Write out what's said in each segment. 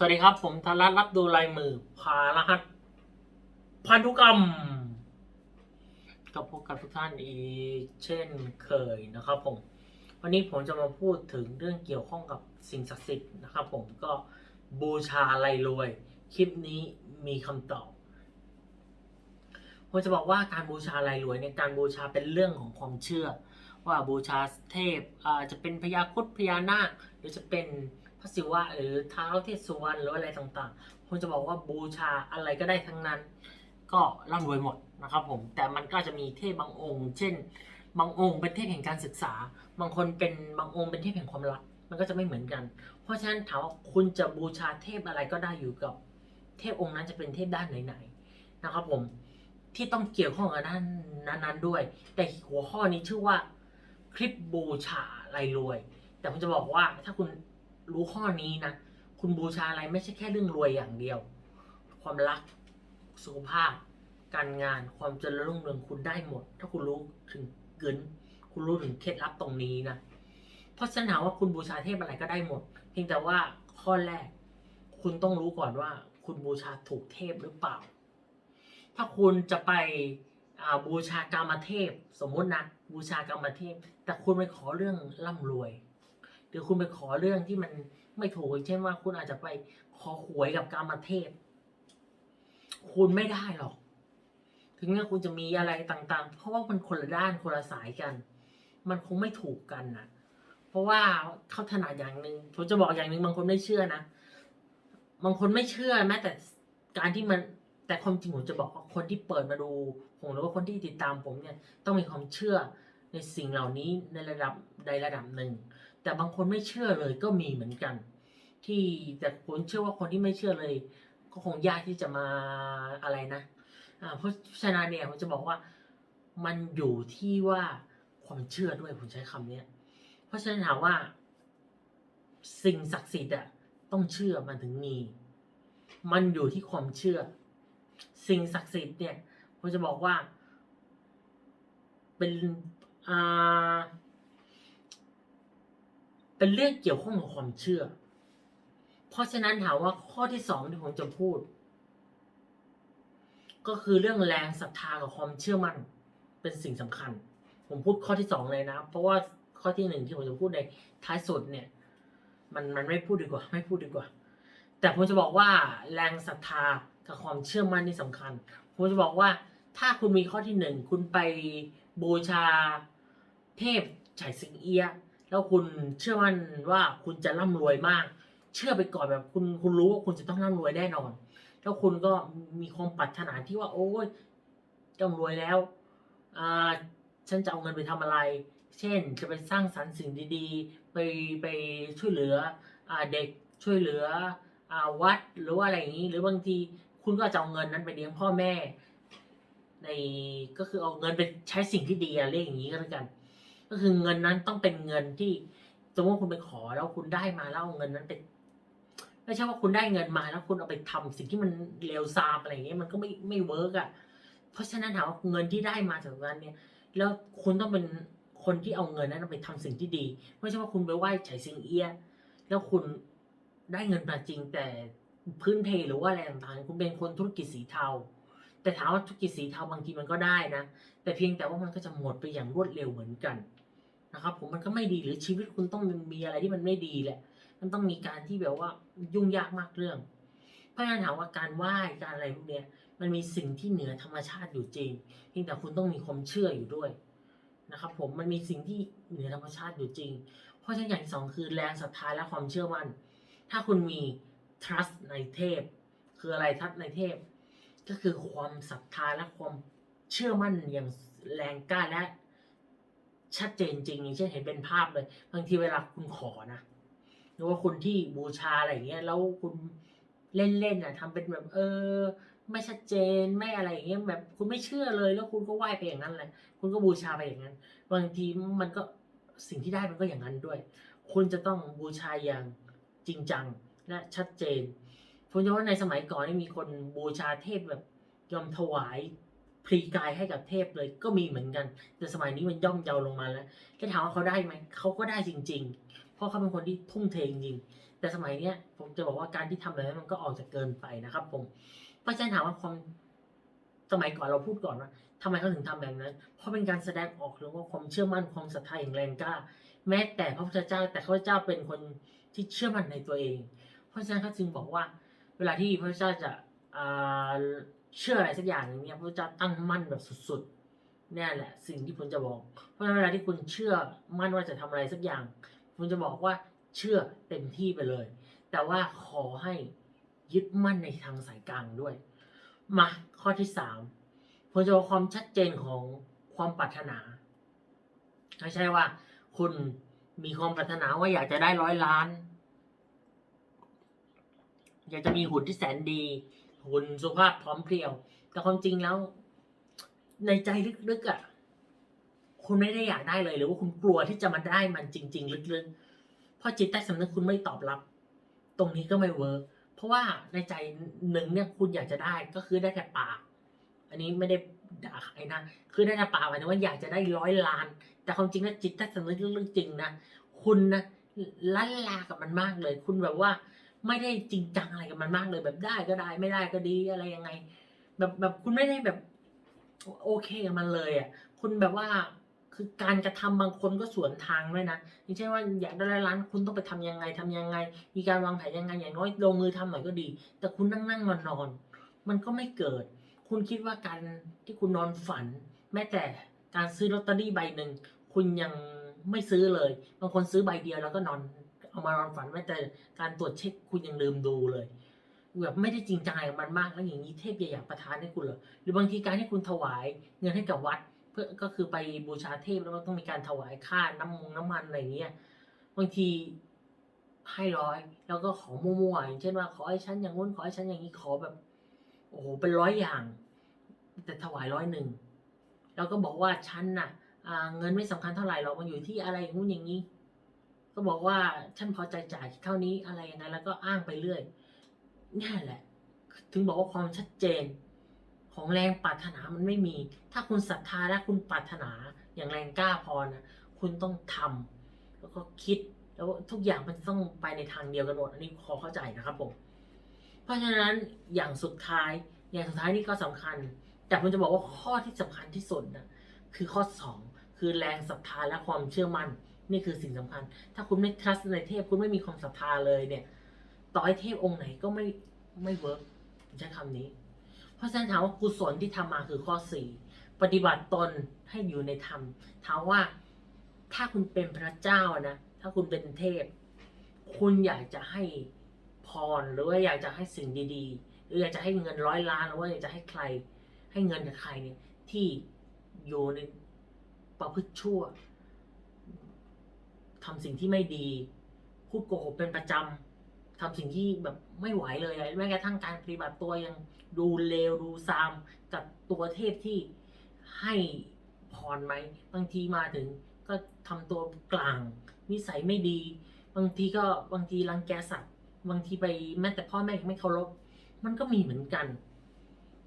สวัสดีครับ ผมธารัตน์รับดูลายมือพารหัสพันธุกรรมกับพบกับทุกท่านอีกเช่นเคยนะครับผม วันนี้ผมจะมาพูดถึงเรื่องเกี่ยวข้องกับสิ่งศักดิ์สิทธิ์นะครับผมก็บูชาอะไรรวย คลิปนี้มีคำตอบผมจะบอกว่าการบูชาอะไรรวยในการบูชาเป็นเรื่องของความเชื่อ ว่าบูชาเทพอาจจะเป็นพญาครุดพญานาคหรือจะเป็น พระศิวะหรือเท้าวเทพสุวรรณหรืออะไรต่างๆผมจะบอกว่าบูชาอะไรก็ได้ทั้งนั้น ก็ร่ำรวยหมดนะครับผม แต่มันก็จะมีเทพบางองค์ เช่น บางองค์เป็นเทพแห่งการศึกษา บางคนเป็นบางองค์เป็นเทพแห่งความรัก มันก็จะไม่เหมือนกัน เพราะฉะนั้นถามว่าคุณจะบูชาเทพอะไรก็ได้อยู่กับ เทพองค์นั้นจะเป็นเทพด้านไหนๆนะครับผม ที่ต้องเกี่ยวข้องกับด้านนั้นๆด้วย แต่หัวข้อนี้ชื่อว่าคลิปบูชาอะไรรวย แต่ผมจะบอกว่าถ้าคุณ รู้ข้อนี้นะ คุณบูชาอะไรไม่ใช่แค่เรื่องรวยอย่างเดียว ความรัก สุขภาพ การงาน ความเจริญรุ่งเรืองคุณได้หมด ถ้าคุณรู้ถึงเกินคุณรู้ถึงเคล็ดลับตรงนี้นะ เพราะฉะนั้นถามว่าคุณบูชาเทพอะไรก็ได้หมด เพียงแต่ว่าข้อแรก คุณต้องรู้ก่อนว่า คุณบูชาถูกเทพหรือเปล่า ถ้าคุณจะไปอ่าบูชากามเทพ สมมตินะบูชากามเทพ แต่คุณไปขอเรื่องร่ำรวย หรือคุณไปขอเรื่องที่มันไม่ถูกเช่นว่าคุณอาจจะไปขอหวยกับกามเทพ คุณไม่ได้หรอก ถึงแม้คุณจะมีอะไรต่างๆ เพราะว่ามันคนละด้านคนละสายกัน มันคงไม่ถูกกันนะเพราะว่าเขาถนัดอย่างหนึ่งผมจะบอกอย่างหนึ่งบางคนไม่เชื่อนะบางคนไม่เชื่อแม้แต่การที่มันแต่ความจริงผมจะบอกว่าคนที่เปิดมาดูผมหรือว่าคนที่ติดตามผมเนี่ยต้องมีความเชื่อในสิ่งเหล่านี้ในระดับใดระดับหนึ่ง แต่บางคนไม่เชื่อเลยก็มีเหมือนกัน ที่แต่ผมเชื่อว่าคนที่ไม่เชื่อเลย ก็คงยากที่จะมาอะไรนะเพราะฉะนั้นเนี่ยผมจะบอกว่ามันอยู่ที่ว่าความเชื่อด้วยผมใช้คำเนี้ยเพราะฉะนั้นถามว่า สิ่งศักดิ์สิทธิ์อะต้องเชื่อมันถึงมี มันอยู่ที่ความเชื่อ สิ่งศักดิ์สิทธิ์เนี่ยผมจะบอกว่า เป็นอ่า เป็นเรื่องเกี่ยวข้องกับความเชื่อ เพราะฉะนั้นถามว่าข้อที่สองที่ผมจะพูด ก็คือเรื่องแรงศรัทธากับความเชื่อมั่น เป็นสิ่งสำคัญ ผมพูดข้อที่สองเลยนะ เพราะว่าข้อที่หนึ่งที่ผมจะพูดในท้ายสุดเนี่ย มันมันไม่พูดดีกว่า ไม่พูดดีกว่า แต่ผมจะบอกว่าแรงศรัทธากับความเชื่อมั่นนี่สำคัญ ผมจะบอกว่าถ้าคุณมีข้อที่หนึ่งคุณไปบูชาเทพไฉสิงเอียะ แล้วคุณเชื่อมั่นว่าคุณจะร่ำรวยมาก เชื่อไปก่อนแบบคุณคุณรู้ว่าคุณจะต้องร่ำรวยแน่นอน แล้วคุณก็มีความปรารถนาที่ว่า โอ้ยต้องรวยแล้วอ่าฉันจะเอาเงินไปทำอะไร เช่น จะไปสร้างสรรค์สิ่งดีๆ ไปไปช่วยเหลืออ่าเด็กช่วยเหลืออ่าวัดหรือว่าอะไรอย่างนี้ หรือบางทีคุณก็จะเอาเงินนั้นไปเลี้ยงพ่อแม่ ในก็คือเอาเงินไปใช้สิ่งที่ดีอะเรียกอย่างนี้ก็แล้วกัน ก็คือเงินนั้นต้องเป็นเงินที่สมมติว่าคุณไปขอแล้วคุณได้มาแล้วเอาเงินนั้นไปไม่ใช่ว่าคุณได้เงินมาแล้วคุณเอาไปทำสิ่งที่มันเลวทรามอะไรอย่างเงี้ยมันก็ไม่ไม่เวิร์กอะเพราะฉะนั้นถามว่าเงินที่ได้มาจากนั้นเนี่ย แล้วคุณต้องเป็นคนที่เอาเงินนั้นไปทำสิ่งที่ดี ไม่ใช่ว่าคุณไปไหว้ไฉซิงเอียแล้วคุณได้เงินมาจริงแต่พื้นเพหรือว่าอะไรต่างๆคุณเป็นคนธุรกิจสีเทา แต่ถามว่าธุรกิจสีเทาบางทีมันก็ได้นะ แต่เพียงแต่ว่ามันก็จะหมดไปอย่างรวดเร็วเหมือนกัน นะครับผมมันก็ไม่ดีหรือชีวิตคุณต้องมีอะไรที่มันไม่ดีแหละ มันต้องมีการที่แบบว่ายุ่งยากมากเรื่องเพราะฉะนั้นถามว่าการไหว้การอะไรพวกเนี้ยมันมีสิ่งที่เหนือธรรมชาติอยู่จริงเพียงแต่คุณต้องมีความเชื่ออยู่ด้วยนะครับผมมันมีสิ่งที่เหนือธรรมชาติอยู่จริง เพราะฉะนั้นอย่างที่สองคือแรงศรัทธาและความเชื่อมั่น ถ้าคุณมี trust ในเทพ คืออะไร trust ในเทพ ก็คือความศรัทธาและความเชื่อมั่นอย่างแรงกล้าและ ชัดเจนจริงอย่างเช่นเห็นเป็นภาพเลย บางทีเวลาคุณขอนะหรือว่าคุณที่บูชาอะไรอย่างเงี้ยแล้วคุณเล่นๆอะทำเป็นแบบเออ ไม่ชัดเจนไม่อะไรอย่างเงี้ยแบบคุณไม่เชื่อเลยแล้วคุณก็ไหว้ไปอย่างนั้นแหละคุณก็บูชาไปอย่างนั้น บางทีมันก็สิ่งที่ได้มันก็อย่างนั้นด้วย คุณจะต้องบูชาอย่างจริงจังและชัดเจนผมจะว่าในสมัยก่อนนี่มีคนบูชาเทพแบบยอมถวาย พลีกายให้กับเทพเลยก็มีเหมือนกัน แต่สมัยนี้มันย่อมเยาลงมาแล้วจะถามว่าเขาได้ไหมเขาก็ได้จริง ๆ เพราะเขาเป็นคนที่ทุ่มเทจริงๆแต่สมัยเนี้ยผมจะบอกว่าการที่ทำแบบนั้นมันก็ออกจะเกินไปนะครับ ผมเพราะฉะนั้นถามว่าความสมัยก่อนเราพูดก่อนว่าทำไมเขาถึงทำแบบนั้น เพราะเป็นการแสดงออกหรือว่าความเชื่อมั่นความศรัทธาอย่างแรงกล้า แม้แต่พระพุทธเจ้า แต่พระพุทธเจ้าเป็นคนที่เชื่อมั่นในตัวเอง เพราะฉะนั้นเขาจึงบอกว่า เวลาที่พระพุทธเจ้าจะ เชื่ออะไรสักอย่างหนึงเนี่ยพระเจ้าตั้งมั่นแบบสุดๆนี่แหละ สิ่งที่ผมจะบอก เพราะฉะนั้นเวลาที่คุณเชื่อมั่นว่าจะทำอะไรสักอย่างผมจะบอกว่าเชื่อเต็มที่ไปเลย แต่ว่าขอให้ยึดมั่นในทางสายกลางด้วย มาข้อที่สามผมจะบอกความชัดเจนของความปรารถนาไม่ใช่ว่า คุณมีความปรารถนาว่าอยากจะได้ร้อยล้าน อยากจะมีหุ่นที่แสนดี หุ่นสุภาพพร้อมเพรียว แต่ความจริงแล้ว ในใจลึกๆอะ คุณไม่ได้อยากได้เลยหรือว่าคุณกลัวที่จะมาได้มันจริง ๆ ลึกๆเพราะจิตใต้สำนึกคุณไม่ตอบรับ ตรงนี้ก็ไม่เวิร์กเพราะว่าในใจหนึ่งเนี่ยคุณอยากจะได้ก็คือได้แต่ปาก อันนี้ไม่ได้ด่าใครนะคือได้แต่ปากหมายถึงว่าอยากจะได้ร้อยล้าน แต่ความจริงแล้วจิตใต้สำนึกลึกๆจริงนะคุณนะลันลากับมันมากเลย คุณแบบว่า ไม่ได้จริงจังอะไรกับมันมากเลยแบบได้ก็ได้ไม่ได้ก็ดีอะไรยังไง แบบแบบคุณไม่ได้แบบ โอเคกับมันเลยอะคุณแบบว่าคือการกระทำบางคนก็สวนทางด้วยนะอย่างเช่นว่าอยากได้ร้านคุณต้องไปทำยังไงทำยังไง มีการวางแผนยังไงอย่างน้อยลงมือทำหน่อยก็ดี แต่คุณนั่งนั่งนอนนอนมันก็ไม่เกิด คุณคิดว่าการที่คุณนอนฝัน แม้แต่การซื้อลอตเตอรี่ใบหนึ่งคุณยังไม่ซื้อเลย บางคนซื้อใบเดียวแล้วก็นอน เอามานอนฝันแม้แต่การตรวจเช็คคุณยังลืมดูเลยแบบไม่ได้จริงจังอะไรกับมันมากแล้วอย่างนี้เทพจะอยากประทานให้คุณเหรอหรือบางทีการที่คุณถวายเงินให้กับวัด เพื่อก็คือไปบูชาเทพแล้วก็ต้องมีการถวายค่าน้ำมงน้ำมันอะไรเงี้ยบางทีให้ร้อยแล้วก็ขอมั่วๆอย่างเช่นว่าขอให้ฉันอย่างงู้นขอให้ฉันอย่างนี้ขอแบบ โอ้โหเป็นร้อยอย่าง แต่ถวายร้อยหนึ่งแล้วก็บอกว่าฉันน่ะอ่าเงินไม่สำคัญเท่าไหร่หรอกมันอยู่ที่อะไรงู้นอย่างนี้ ก็บอกว่าฉันพอใจจ่ายเท่านี้อะไรยังไงแล้วก็อ้างไปเรื่อยนี่แหละ ถึงบอกว่าความชัดเจน ของแรงปรารถนามันไม่มี ถ้าคุณศรัทธาและคุณปรารถนาอย่างแรงกล้าพอนะคุณต้องทำแล้วก็คิดแล้วทุกอย่างมันต้องไปในทางเดียวกันหมดอันนี้ขอเข้าใจนะครับผมเพราะฉะนั้นอย่างสุดท้ายอย่างสุดท้ายนี่ก็สำคัญ แต่ผมจะบอกว่าข้อที่สำคัญที่สุดนะคือข้อสองคือแรงศรัทธาและความเชื่อมั่น นี่คือสิ่งสำคัญ ถ้าคุณไม่ trust ในเทพ คุณไม่มีความศรัทธาเลยเนี่ย ต่อให้เทพองค์ไหนก็ไม่ไม่เวิร์กใช้คำนี้ เพราะฉะนั้นถามว่ากุศลที่ทำมาคือข้อสี่ปฏิบัติตนให้อยู่ในธรรมถามว่าถ้าคุณเป็นพระเจ้านะ ถ้าคุณเป็นเทพ คุณอยากจะให้พรหรือว่าอยากจะให้สิ่งดีๆ หรืออยากจะให้เงินร้อยล้านหรือว่าอยากจะให้ใคร ให้เงินกับใครเนี่ยที่อยู่ในประพฤติชั่ว ทำสิ่งที่ไม่ดี พูดโกหกเป็นประจำทำสิ่งที่แบบไม่ไหวเลยอะแม้กระทั่งการปฏิบัติตัวยังดูเลวดูซามกับตัวเทพที่ให้พรไหมบางทีมาถึงก็ทำตัวกลาง นิสัยไม่ดี บางทีก็บางทีรังแกสัตว์บางทีไปแม้แต่พ่อแม่ไม่เคารพมันก็มีเหมือนกัน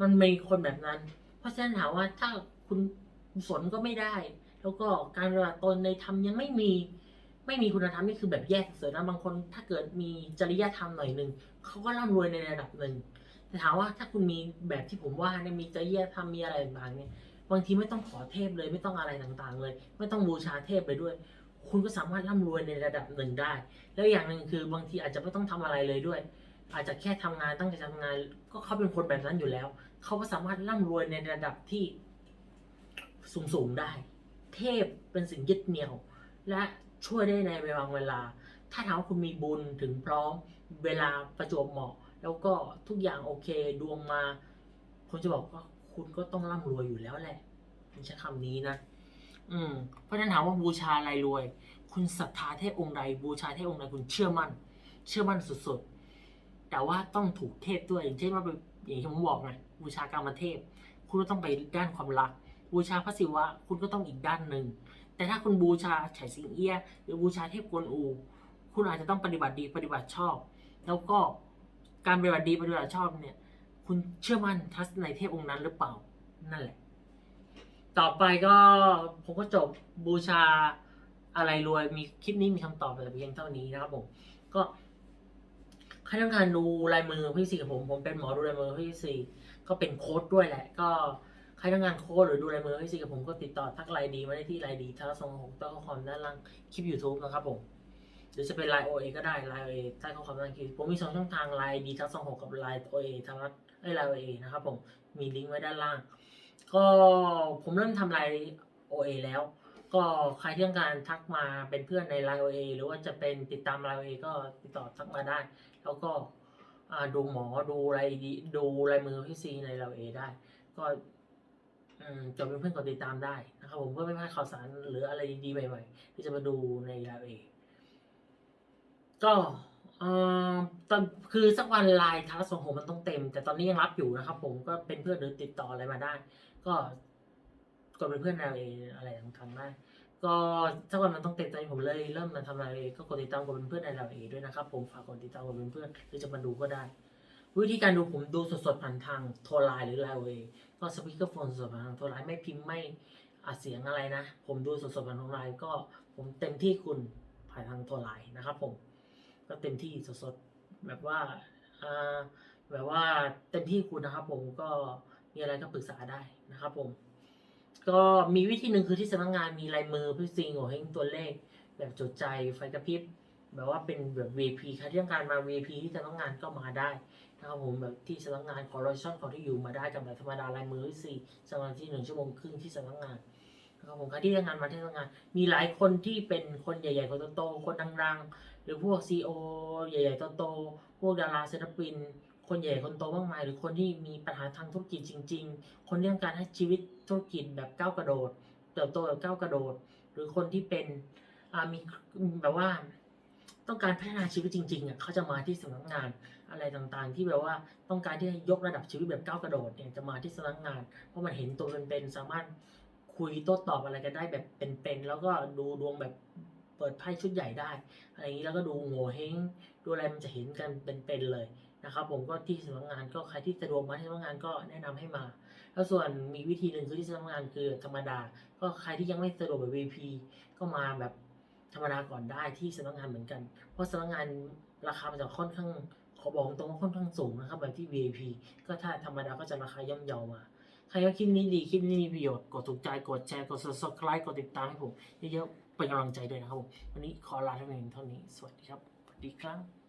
มันมีคนแบบนั้น เพราะฉะนั้นถามว่าถ้าคุณกุศลก็ไม่ได้ แล้วก็การปฏิบัติตนในธรรมยังไม่มี ไม่มีคุณธรรมนี่คือแบบแยกเสือนะบางคนถ้าเกิดมีจริยธรรมหน่อยหนึ่งเขาก็ร่ำรวยในระดับหนึ่งแต่ถามว่าถ้าคุณมีแบบที่ผมว่าเนี่ยมีจริยธรรมมีอะไรต่างๆเนี่ยบางทีไม่ต้องขอเทพเลยไม่ต้องอะไรต่างๆ เลย ไม่ต้องบูชาเทพไปด้วย คุณก็สามารถร่ำรวยในระดับหนึ่งได้ แล้วอย่างหนึ่งคือบางทีอาจจะไม่ต้องทำอะไรเลยด้วย อาจจะแค่ทำงานตั้งใจทำงาน ก็เขาเป็นคนแบบนั้นอยู่แล้ว เขาก็สามารถร่ำรวยในระดับที่สูงๆได้ เทพเป็นสิ่งยึดเหนี่ยว และ ช่วยได้ในเวลาเวลา ถ้าถามว่าคุณมีบุญถึงพร้อมเวลาประจวบเหมาะ แล้วก็ทุกอย่างโอเคดวงมา ผมจะบอกว่าคุณก็ต้องร่ำรวยอยู่แล้วแหละผมใช้คำนี้นะ อืม เพราะฉะนั้นถามว่าบูชาอะไรรวย คุณศรัทธาเทพองค์ใด บูชาเทพองค์ใดคุณเชื่อมั่น เชื่อมั่นสุดๆ แต่ว่าต้องถูกเทพด้วยอย่างเช่นว่าอย่างที่ผมบอกไงบูชากรรมเทพ คุณก็ต้องไปด้านความรัก บูชาพระศิวะ คุณก็ต้องอีกด้านหนึ่ง แต่ถ้าคุณบูชาไฉสิงเอี้ยหรือบูชาเทพกวนอู คุณอาจจะต้องปฏิบัติดีปฏิบัติชอบ แล้วก็การปฏิบัติดีปฏิบัติชอบเนี่ย คุณเชื่อมั่นทัศในเทพองค์นั้นหรือเปล่านั่นแหละ ต่อไปก็ผมก็จบบูชาอะไรรวยมีคลิปนี้มีคำตอบแต่เพียงเท่านี้นะครับผมก็ใครต้องการดูลายมือพี่ซีกับผมผมเป็นหมอดูลายมือพี่ซีก็เป็นโค้ดด้วยแหละ ก็ ใครต้องการโค้ดหรือดูลายมือพี่ซีกับผมก็ติดต่อทักไลน์ดีมาได้ที่ไลน์ดีท้าสองหกใต้ข้อความด้านล่างคลิป YouTube นะครับผมหรือจะเป็นไลน์โอเอก็ได้ไลน์โอเอใต้ข้อความด้านล่างคลิปผมมีสองช่องทางไลน์ดีทัสองหกกับไลน์โอเอทางรัฐไอไลน์โอเอนะครับผมมีลิงก์ไว้ด้านล่าง ก็ผมเริ่มทำไลน์โอเอแล้วก็ใครที่ต้องการทักมาเป็นเพื่อนในไลน์โอเอหรือว่าจะเป็นติดตามไลน์โอเอก็ติดต่อทักมาได้ แล้วก็ดูหมอดูลายดีดูลายมือพี่ซีในไลน์โอเอได้ ก็ จะเป็นเพื่อนกดติดตามได้นะครับผมเพื่อไม่พลาดข่าวสารหรืออะไรดีๆใหม่ๆ ที่จะมาดูในไลน์โอเอก็อ่อตอนคือสักวันไลน์ทัสของผมมันต้องเต็ม แต่ตอนนี้ยังรับอยู่นะครับ ผมก็เป็นเพื่อนหรือติดต่ออะไรมาได้ ก็กดเป็นเพื่อนเราเองอะไรต่างๆได้ก็สักวันมันต้องเต็มตอนนี้ผมเลยเริ่มมาทำอะไรก็กดติดตามกดเป็นเพื่อนในเราเองด้วยนะครับ ผมฝากกดติดตามกดเป็นเพื่อนหรือจะมาดูก็ได้ วิธีการดูผมดูสดๆผ่านทางโทรไลน์หรือไลน์เว ก็สปีกเกอร์โฟนสดๆผ่านทางโทรไลน์ไม่พิมพ์ไม่อัดเสียงอะไรนะ ผมดูสดๆผ่านทางไลน์ก็ผมเต็มที่คุณผ่านทางโทรไลน์นะครับ ผมก็เต็มที่สดๆแบบว่าแบบว่าเต็มที่คุณนะครับ ผมก็มีอะไรก็ปรึกษาได้นะครับผมก็มีวิธีหนึ่งคือที่สำนักงานมีลายมือพี่ซิงโอเฮงตัวเลข แบบจดใจไฟกระพริบแบบว่าเป็นแบบ VP ใครที่ต้องการมา VP ที่สำนักงานก็มาได้ นะครับผมแบบที่สำนักงานขอรอยช่องขอที่อยู่มาได้กับแบบธรรมดาลายมือที่สี่สมาธิหนึ่งชั่วโมงครึ่งที่สำนักงานนะครับผมใครที่ทำงานมาที่สำนักงาน มีหลายคนที่เป็นคนใหญ่ๆคนโตๆคนดังๆหรือพวกซีอใหญ่ๆโตๆพวกดาราศิลปิน คนใหญ่คนโตมากมายหรือคนที่มีปัญหาทางธุรกิจจริง ๆ คนที่ต้องการให้ชีวิตธุรกิจแบบก้าวกระโดดเติบโตแบบก้าวกระโดด หรือคนที่เป็นมีแบบว่า ต้องการพัฒนาชีวิตจริงๆอะเขาจะมาที่สำนักงานอะไรต่างๆ ที่แบบว่าต้องการที่จะยกระดับชีวิตแบบก้าวกระโดดเนี่ยจะมาที่สำนักงาน เพราะมันเห็นตัวเป็นๆสามารถคุยโต้ตอบอะไรกันได้แบบเป็นๆแล้วก็ดูดวงแบบเปิดไพ่ชุดใหญ่ได้อะไรอย่างนี้แล้วก็ดูโง่เฮงดูอะไรมันจะเห็นกันเป็นๆเลยนะครับผมก็ที่สำนักงานก็ใครที่สะดวกมาที่สำนักงานก็แนะนำให้มา แล้วส่วนมีวิธีหนึ่งคือที่สำนักงานคือธรรมดา ก็ใครที่ยังไม่สะดวกแบบ VP ก็มาแบบ ธรรมดาก่อนได้ที่สำนักงานเหมือนกัน เพราะสำนักงานราคามันจะค่อนข้างขอบอกตรงว่าค่อนข้างสูงนะครับแบบที่ VIP ก็ถ้าธรรมดาก็จะราคาย่อมเยามาใครว่าคลิปนี้ดีคลิปนี้มีประโยชน์กดถูกใจกดแชร์กด subscribe กดติดตามให้ผมเยอะๆเป็นกำลังใจด้วยนะครับผมวันนี้ขอลาท่านเองเท่านี้สวัสดีครับสวัสดีครับ